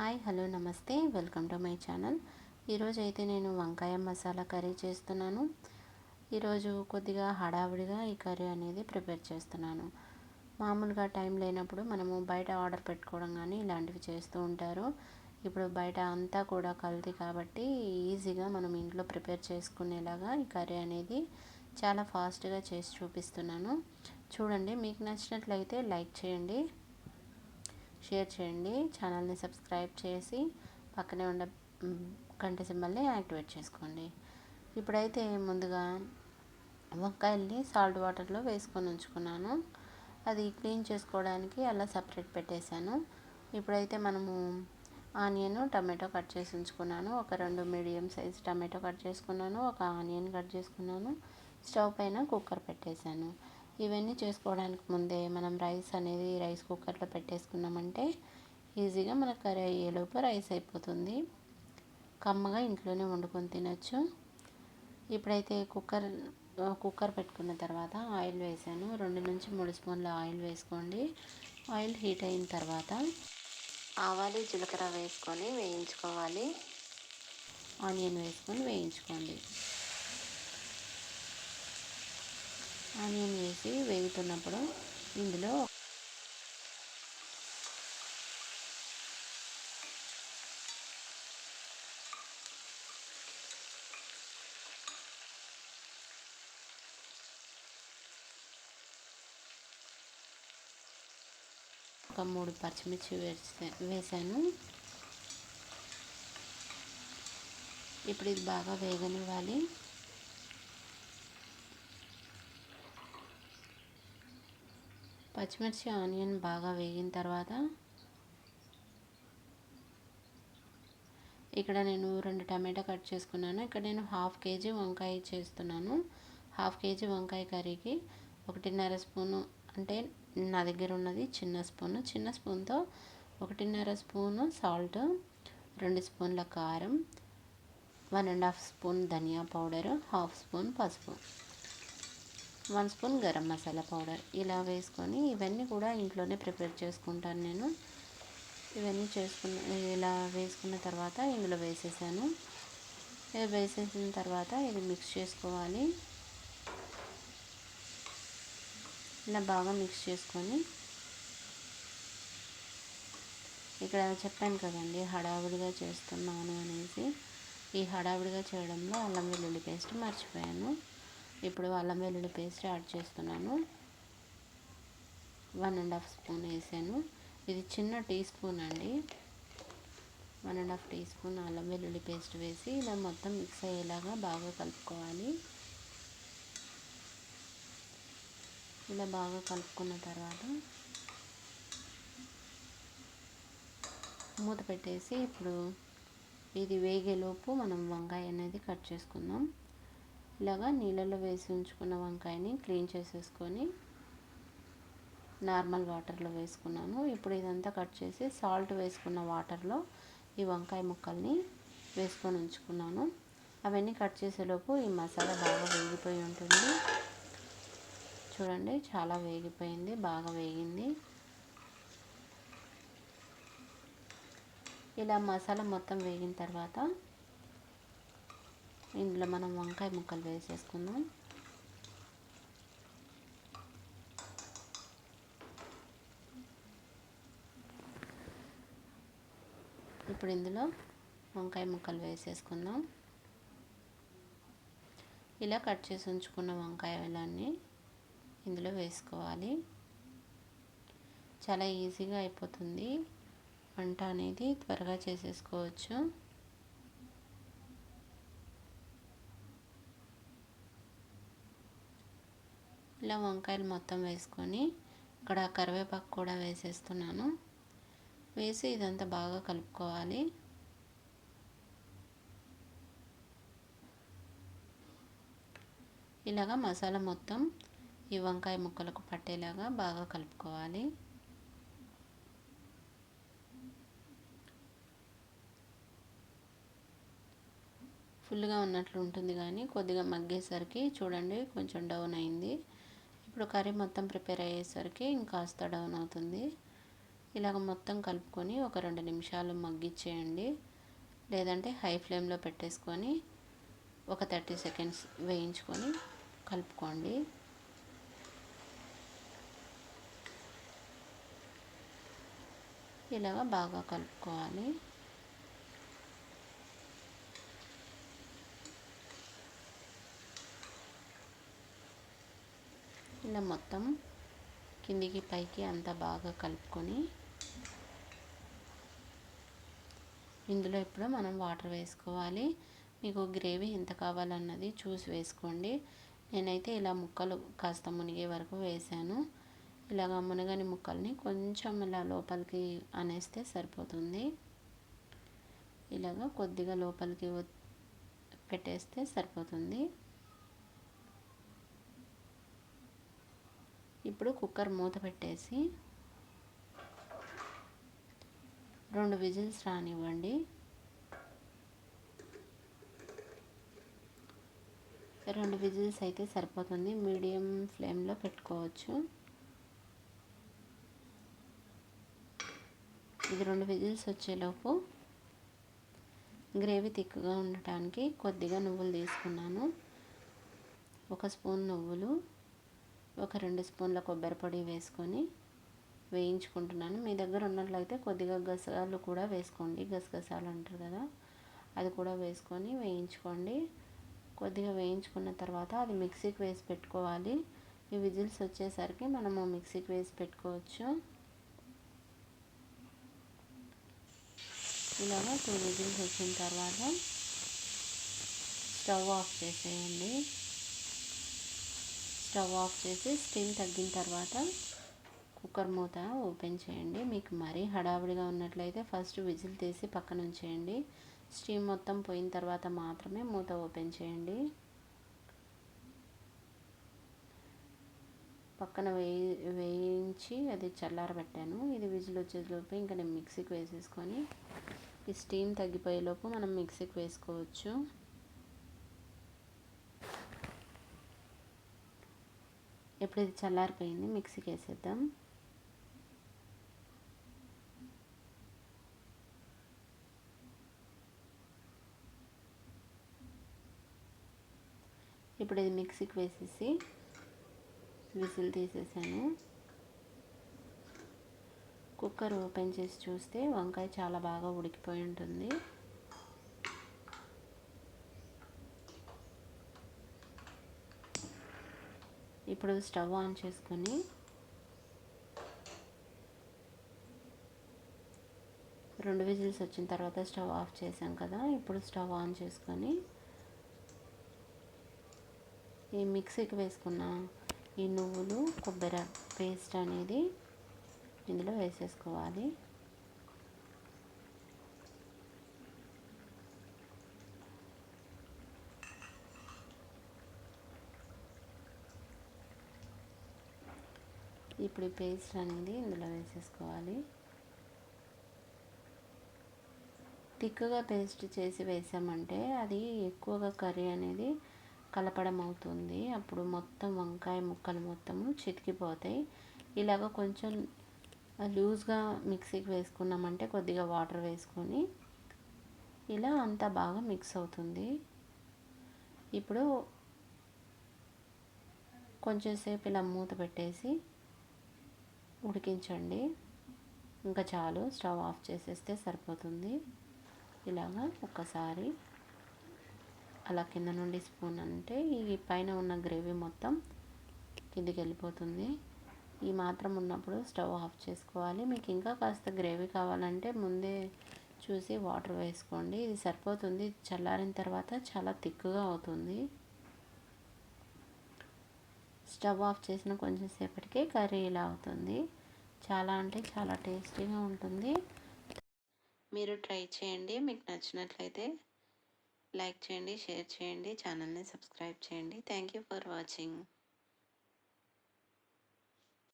Hi hello నమస్తే. Welcome to my channel. ఈరోజు అయితే నేను వంకాయ మసాలా కర్రీ చేస్తున్నాను. ఈరోజు కొద్దిగా హడావిడిగా ఈ కర్రీ అనేది ప్రిపేర్ చేస్తున్నాను. మామూలుగా టైం లేనప్పుడు మనము బయట ఆర్డర్ పెట్టుకోవడం కానీ ఇలాంటివి చేస్తూ ఉంటారు. ఇప్పుడు బయట అంతా కూడా కల్తీ కాబట్టి ఈజీగా మనం ఇంట్లో ప్రిపేర్ చేసుకునేలాగా ఈ కర్రీ అనేది చాలా ఫాస్ట్గా చేసి చూపిస్తున్నాను. చూడండి మీకు నచ్చినట్లయితే లైక్ చేయండి. షేర్ చేయండి. ఛానల్ని సబ్స్క్రైబ్ చేసి పక్కనే ఉన్న గంట సింబల్ని యాక్టివేట్ చేసుకోండి. ఇప్పుడైతే ముందుగా వంకాయల్ని సాల్ట్ వాటర్లో వేసుకొని ఉంచుకున్నాను. అది క్లీన్ చేసుకోవడానికి అలా సపరేట్ పెట్టేశాను. ఇప్పుడైతే మనము ఆనియన్ టమాటో కట్ చేసి ఉంచుకున్నాను. ఒక రెండు మీడియం సైజ్ టమాటో కట్ చేసుకున్నాను. ఒక ఆనియన్ కట్ చేసుకున్నాను. స్టవ్ పైన కుక్కర్ పెట్టేశాను. ఇవన్నీ చేసుకోవడానికి ముందే మనం రైస్ అనేది రైస్ కుక్కర్లో పెట్టేసుకున్నామంటే ఈజీగా మన కర్రీ అయ్యేలోపు రైస్ అయిపోతుంది. కమ్మగా ఇంట్లోనే వండుకొని తినచ్చు. ఇప్పుడైతే కుక్కర్ కుక్కర్ పెట్టుకున్న తర్వాత ఆయిల్ వేసాను. రెండు నుంచి మూడు స్పూన్ల ఆయిల్ వేసుకోండి. ఆయిల్ హీట్ అయిన తర్వాత ఆవాలు జీలకర్ర వేసుకొని వేయించుకోవాలి. ఆనియన్ వేసుకొని వేయించుకోండి. ఆనియన్ వేసి వేగుతున్నప్పుడు ఇందులో ఒక మూడు పచ్చిమిర్చి వేసా వేసాను. ఇప్పుడు ఇది బాగా వేగనివ్వాలి. పచ్చిమిర్చి ఆనియన్ బాగా వేగిన తర్వాత ఇక్కడ నేను రెండు టమాటా కట్ చేసుకున్నాను. ఇక్కడ నేను హాఫ్ కేజీ వంకాయ చేస్తున్నాను. హాఫ్ కేజీ వంకాయ కర్రీకి ఒకటిన్నర స్పూను అంటే నా దగ్గర ఉన్నది చిన్న స్పూను. చిన్న స్పూన్తో ఒకటిన్నర స్పూను సాల్ట్ రెండు స్పూన్ల కారం వన్ అండ్ హాఫ్ స్పూన్ ధనియా పౌడర్ హాఫ్ స్పూన్ పసుపు. One spoon garam masala powder ఇలా వేసుకొని ఇవన్నీ కూడా ఇంట్లోనే ప్రిపేర్ చేసుకుంటాను నేను. ఇవన్నీ చేసుకున్న ఇలా వేసుకున్న తర్వాత ఇందులో వేసేసాను. వేసేసిన తర్వాత ఇది మిక్స్ చేసుకోవాలి. ఇలా బాగా మిక్స్ చేసుకొని. ఇక్కడ చెప్పాను కదండి హడావుడిగా చేస్తున్నాను అనేసి. ఈ హడావుడిగా చేయడంలో అల్లం వెల్లుల్లి పేస్ట్ మర్చిపోయాను. ఇప్పుడు అల్లం వెల్లుల్లి పేస్ట్ యాడ్ చేస్తున్నాను. వన్ అండ్ హాఫ్ స్పూన్ వేసాను. ఇది చిన్న టీ స్పూన్ అండి. One and half teaspoon అల్లం వెల్లుల్లి పేస్ట్ వేసి ఇలా మొత్తం మిక్స్ అయ్యేలాగా బాగా కలుపుకోవాలి. ఇలా బాగా కలుపుకున్న తర్వాత మూత పెట్టేసి ఇప్పుడు ఇది వేగేలోపు మనం వంకాయ అనేది కట్ చేసుకుందాం. ఇలాగా నీళ్ళలో వేసి ఉంచుకున్న వంకాయని క్లీన్ చేసేసుకొని నార్మల్ వాటర్లో వేసుకున్నాను. ఇప్పుడు ఇదంతా కట్ చేసి సాల్ట్ వేసుకున్న వాటర్లో ఈ వంకాయ ముక్కల్ని వేసుకొని ఉంచుకున్నాను. అవన్నీ కట్ చేసేలోపు ఈ మసాలా బాగా వేగిపోయి ఉంటుంది. చూడండి చాలా వేగిపోయింది బాగా వేగింది. ఇలా మసాలా మొత్తం వేగిన తర్వాత ఇందులో మనం వంకాయ ముక్కలు వేసేసుకుందాం. ఇప్పుడు ఇందులో వంకాయ ముక్కలు వేసేసుకుందాం. ఇలా కట్ చేసి ఉంచుకున్న వంకాయలన్నీ ఇందులో వేసుకోవాలి. చాలా ఈజీగా అయిపోతుంది. వంట అనేది త్వరగా చేసేసుకోవచ్చు. ఇలా వంకాయలు మొత్తం వేసుకొని ఇక్కడ కరివేపాకు కూడా వేసేస్తున్నాను. వేసి ఇదంతా బాగా కలుపుకోవాలి. ఇలాగా మసాలా మొత్తం ఈ వంకాయ ముక్కలకు పట్టేలాగా బాగా కలుపుకోవాలి. ఫుల్గా ఉన్నట్లు ఉంటుంది కానీ కొద్దిగా మగ్గేసరికి చూడండి కొంచెం డౌన్ అయింది. ఇప్పుడు కర్రీ మొత్తం ప్రిపేర్ అయ్యేసరికి ఇంకాస్త డౌన్ అవుతుంది. ఇలాగ మొత్తం కలుపుకొని ఒక రెండు నిమిషాలు మగ్గిచ్చేయండి. లేదంటే హై ఫ్లేమ్లో పెట్టేసుకొని ఒక థర్టీ సెకండ్స్ వేయించుకొని కలుపుకోండి. ఇలాగ బాగా కలుపుకోవాలి. ఇలా మొత్తం కిందికి పైకి అంతా బాగా కలుపుకొని ఇందులో ఇప్పుడు మనం వాటర్ వేసుకోవాలి. మీకు గ్రేవీ ఎంత కావాలన్నది చూసి వేసుకోండి. నేనైతే ఇలా ముక్కలు కాస్త మునిగే వరకు వేసాను. ఇలాగ మునగని ముక్కల్ని కొంచెం ఇలా లోపలికి అనేస్తే సరిపోతుంది. ఇలాగ కొద్దిగా లోపలికి పెట్టేస్తే సరిపోతుంది. ఇప్పుడు కుక్కర్ మూత పెట్టేసి రెండు విజిల్స్ రానివ్వండి. రెండు విజిల్స్ అయితే సరిపోతుంది. మీడియం ఫ్లేమ్లో పెట్టుకోవచ్చు. ఇది రెండు విజిల్స్ వచ్చేలోపు గ్రేవీ తిక్కుగా ఉండటానికి కొద్దిగా నువ్వులు తీసుకున్నాను. ఒక స్పూన్ నువ్వులు. ఒక రెండు స్పూన్ల కొబ్బరి పొడి వేసుకొని వేయించుకుంటున్నాను. మీ దగ్గర ఉన్నట్లయితే కొద్దిగా గసగాలు కూడా వేసుకోండి. గసగసాలు అంటారు కదా అది కూడా వేసుకొని వేయించుకోండి. కొద్దిగా వేయించుకున్న తర్వాత అది మిక్సీకి వేసి పెట్టుకోవాలి. ఈ విజిల్స్ వచ్చేసరికి మనము మిక్సీకి వేసి పెట్టుకోవచ్చు. ఇలాగా టూ విజిల్స్ వచ్చిన తర్వాత స్టవ్ ఆఫ్ చేసేయండి. స్టవ్ ఆఫ్ చేసి స్టీమ్ తగ్గిన తర్వాత కుక్కర్ మూత ఓపెన్ చేయండి. మీకు మరీ హడావిడిగా ఉన్నట్లయితే ఫస్ట్ విజిల్ తీసి పక్కన ఉంచేయండి. స్టీమ్ మొత్తం పోయిన తర్వాత మాత్రమే మూత ఓపెన్ చేయండి. పక్కన వేయి వేయించి అది చల్లారబెట్టాను. ఇది విజిల్ వచ్చేలోపు ఇంకా నేను మిక్సీకి వేసేసుకొని ఈ స్టీమ్ తగ్గిపోయేలోపు మనం మిక్సీకి వేసుకోవచ్చు. ఇప్పుడు ఇది చల్లారిపోయింది మిక్సీకి వేసేద్దాం ఇప్పుడు ఇది మిక్సీకి వేసేసి విజిల్ తీసేసాను. కుక్కర్ ఓపెన్ చేసి చూస్తే వంకాయ చాలా బాగా ఉడికిపోయి ఉంటుంది. ఇప్పుడు స్టవ్ ఆన్ చేసుకొని రెండు విజిల్స్ వచ్చిన తర్వాత స్టవ్ ఆఫ్ చేసాం కదా ఇప్పుడు స్టవ్ ఆన్ చేసుకొని ఈ మిక్సీకి వేసుకున్న ఈ నువ్వులు కొబ్బరి పేస్ట్ అనేది ఇందులో వేసేసుకోవాలి. ఇప్పుడు ఈ పేస్ట్ అనేది ఇందులో వేసేసుకోవాలి. థిక్గా పేస్ట్ చేసి వేసామంటే అది ఎక్కువగా కర్రీ అనేది కలపడం అవుతుంది అప్పుడు మొత్తం వంకాయ ముక్కలు మొత్తము చితికిపోతాయి. ఇలాగ కొంచెం లూజ్గా మిక్సీకి వేసుకున్నామంటే కొద్దిగా వాటర్ వేసుకొని ఇలా అంతా బాగా మిక్స్ అవుతుంది. ఇప్పుడు కొంచెంసేపు ఇలా మూత పెట్టేసి ఉడికించండి. ఇంకా చాలు స్టవ్ ఆఫ్ చేసేస్తే సరిపోతుంది. ఇలాగా ఒక్కసారి అలా కింద నుండి స్పూన్ అంటే ఈ పైన ఉన్న గ్రేవీ మొత్తం కిందికి వెళ్ళిపోతుంది. ఈ మాత్రం ఉన్నప్పుడు స్టవ్ ఆఫ్ చేసుకోవాలి. మీకు ఇంకా కాస్త గ్రేవీ కావాలంటే ముందే చూసి వాటర్ వేసుకోండి. ఇది సరిపోతుంది. చల్లారిన తర్వాత చాలా థిక్గా అవుతుంది. స్టవ్ ఆఫ్ చేసిన కొంచెం సేపటికి కర్రీ ఇలా అవుతుంది. చాలా అంటే చాలా టేస్టీగా ఉంటుంది. మీరు ట్రై చేయండి. మీకు నచ్చినట్లయితే లైక్ చేయండి షేర్ చేయండి ఛానల్ని సబ్స్క్రైబ్ చేయండి. Thank you for watching.